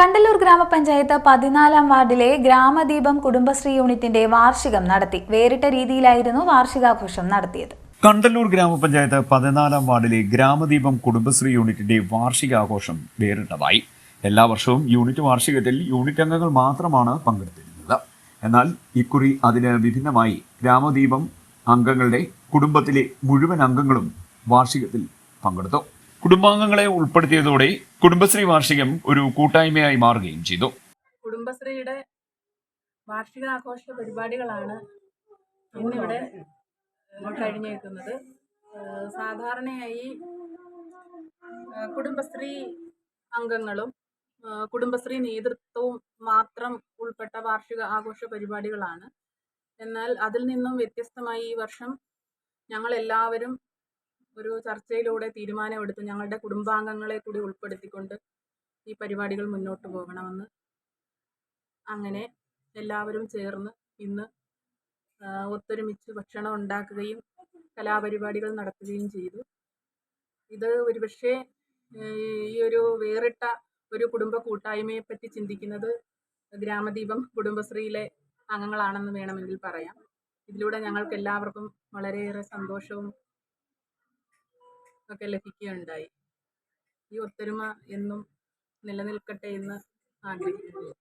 കണ്ടല്ലൂർ ഗ്രാമപഞ്ചായത്ത് പതിനാലാം വാർഡിലെ ഗ്രാമദീപം കുടുംബശ്രീ യൂണിറ്റിന്റെ വാർഷികം നടത്തി. വേറിട്ട രീതിയിലായിരുന്നു വാർഷികാഘോഷം നടത്തിയത്. കണ്ടല്ലൂർ ഗ്രാമപഞ്ചായത്ത് പതിനാലാം വാർഡിലെ ഗ്രാമദീപം കുടുംബശ്രീ യൂണിറ്റിന്റെ വാർഷികാഘോഷം വേറിട്ടതായി. എല്ലാ വർഷവും യൂണിറ്റ് വാർഷികത്തിൽ യൂണിറ്റ് അംഗങ്ങൾ മാത്രമാണ് പങ്കെടുത്തിരുന്നത്. എന്നാൽ ഇക്കുറി അതിന് വിഭിന്നമായി ഗ്രാമദീപം അംഗങ്ങളുടെ കുടുംബത്തിലെ മുഴുവൻ അംഗങ്ങളും വാർഷികത്തിൽ പങ്കെടുത്തു. കുടുംബാംഗങ്ങളെ ഉൾപ്പെടുത്തിയതോടെ കുടുംബശ്രീ വാർഷികം ഒരു കൂട്ടായ്മയായി മാറുകയും ചെയ്തു. കുടുംബശ്രീയുടെ വാർഷികാഘോഷ പരിപാടികളാണ് ഇന്നിവിടെ കഴിഞ്ഞേക്കുന്നത്. സാധാരണയായി കുടുംബശ്രീ അംഗങ്ങളും കുടുംബശ്രീ നേതൃത്വവും മാത്രം ഉൾപ്പെട്ട വാർഷിക ആഘോഷ പരിപാടികളാണ്. എന്നാൽ അതിൽ നിന്നും വ്യത്യസ്തമായി ഈ വർഷം ഞങ്ങൾ എല്ലാവരും ഒരു ചർച്ചയിലൂടെ തീരുമാനമെടുത്ത് ഞങ്ങളുടെ കുടുംബാംഗങ്ങളെ കൂടി ഉൾപ്പെടുത്തിക്കൊണ്ട് ഈ പരിപാടികൾ മുന്നോട്ട് പോകണമെന്ന് അങ്ങനെ എല്ലാവരും ചേർന്ന് ഇന്ന് ഒത്തൊരുമിച്ച് ഭക്ഷണം ഉണ്ടാക്കുകയും കലാപരിപാടികൾ നടത്തുകയും ചെയ്തു. ഇത് ഒരുപക്ഷെ ഈ ഒരു വേറിട്ട ഒരു കുടുംബ കൂട്ടായ്മയെ പറ്റി ചിന്തിക്കുന്നത് ഗ്രാമദീപം കുടുംബശ്രീയിലെ അംഗങ്ങളാണെന്ന് വേണമെങ്കിൽ പറയാം. ഇതിലൂടെ ഞങ്ങൾക്ക് എല്ലാവർക്കും വളരെയേറെ സന്തോഷവും ഒക്കെ ലഭിക്കുകയുണ്ടായി. ഈ ഒത്തൊരുമ എന്നും നിലനിൽക്കട്ടെ എന്ന് ആഗ്രഹിക്കുന്നു.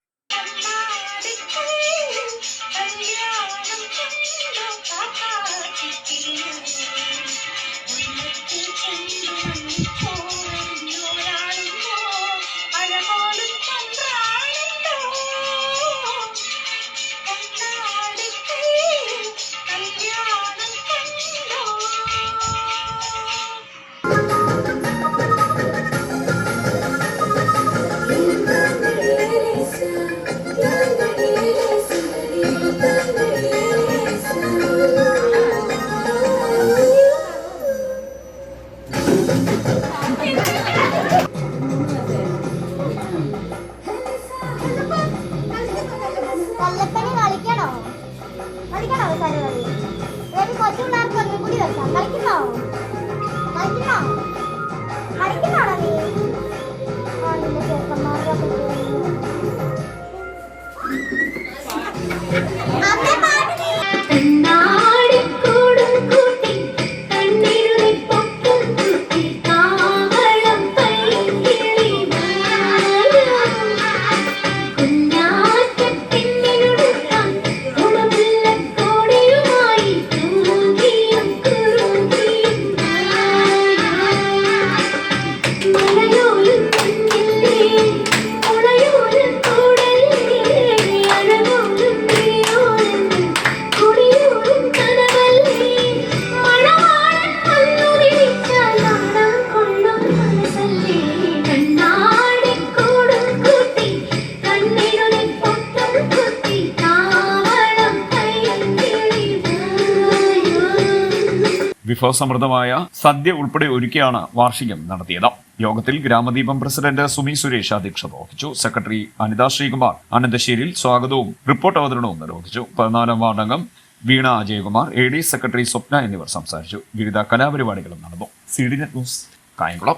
കളിക്കണോ കരകളി ഒരു കൊച്ചു പിള്ളേർക്ക് ഒന്നും കൂടി വെക്കാം കളിക്കണോ കളിക്കണോ കളിക്കണോടാ നീ. അമ്മേ വിഭവസമൃദ്ധമായ സദ്യ ഉൾപ്പെടെ ഒരുക്കിയാണ് വാർഷികം നടത്തിയത്. യോഗത്തിൽ ഗ്രാമദീപം പ്രസിഡന്റ് സുമി സുരേഷ് അധ്യക്ഷത വഹിച്ചു. സെക്രട്ടറി അനിത ശ്രീകുമാർ അനന്തശ്ശേരിയിൽ സ്വാഗതവും റിപ്പോർട്ട് അവതരണവും നിർവഹിച്ചു. പതിനാലാം വാർഡംഗം Veena Ajayakumar A D secretary Swapna എന്നിവർ സംസാരിച്ചു. വിവിധ കലാപരിപാടികളും നടന്നു. C D Net News Kayamkulam.